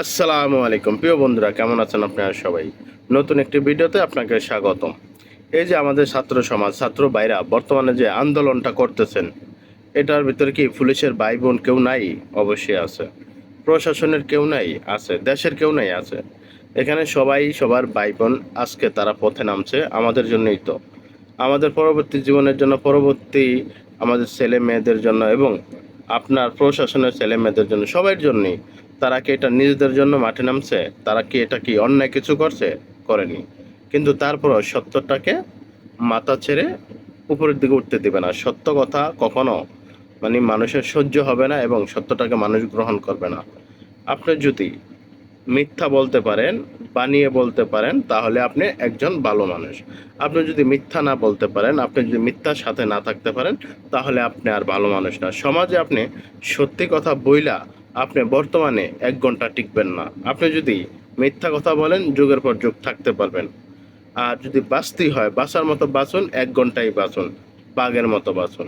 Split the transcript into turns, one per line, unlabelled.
আসসালামু আলাইকুম। প্রিয় বন্ধুরা, কেমন আছেন আপনারা সবাই? নতুন একটি ভিডিওতে আপনাকে স্বাগতম। এই যে আমাদের ছাত্র সমাজ, ছাত্র ভাইরা বর্তমানে যে আন্দোলনটা করতেছেন, এটার ভিতরে কি পুলিশের ভাই বোন কেউ নাই? অবশ্যই আছে। প্রশাসনের কেউ নাই? আছে। দেশের কেউ নাই? আছে। এখানে সবাই, সবার ভাই বোন আজকে তারা পথে নামছে আমাদের জন্যই তো। আমাদের পরবর্তী জীবনের জন্য, পরবর্তী আমাদের ছেলে মেয়েদের জন্য এবং আপনার প্রশাসনের ছেলে মেয়েদের জন্য সবার জন্যই তারা কি এটা নিজেদের জন্য মাঠে নামছে? তারা কি এটা কি অন্যায় কিছু করছে? করেনি। কিন্তু তারপরও সত্যটাকে মাথা ছেড়ে উপরের দিকে উঠতে দেবে না। সত্য কথা কখনো মানে মানুষের সহ্য হবে না এবং সত্যটাকে মানুষ গ্রহণ করবে না। আপনি যদি মিথ্যা বলতে পারেন, বানিয়ে বলতে পারেন, তাহলে আপনি একজন ভালো মানুষ। আপনি যদি মিথ্যা না বলতে পারেন, আপনি যদি মিথ্যার সাথে না থাকতে পারেন, তাহলে আপনি আর ভালো মানুষ না। সমাজে আপনি সত্যি কথা বইলা আপনি বর্তমানে এক ঘণ্টা টিকবেন না। আপনি যদি মিথ্যা কথা বলেন, যুগের পর যুগ থাকতে পারবেন। আর যদি বাঁচতেই হয়, বাঁচার মতো বাঁচুন, এক ঘন্টাই বাঁচুন, বাঘের মতো বাঁচুন।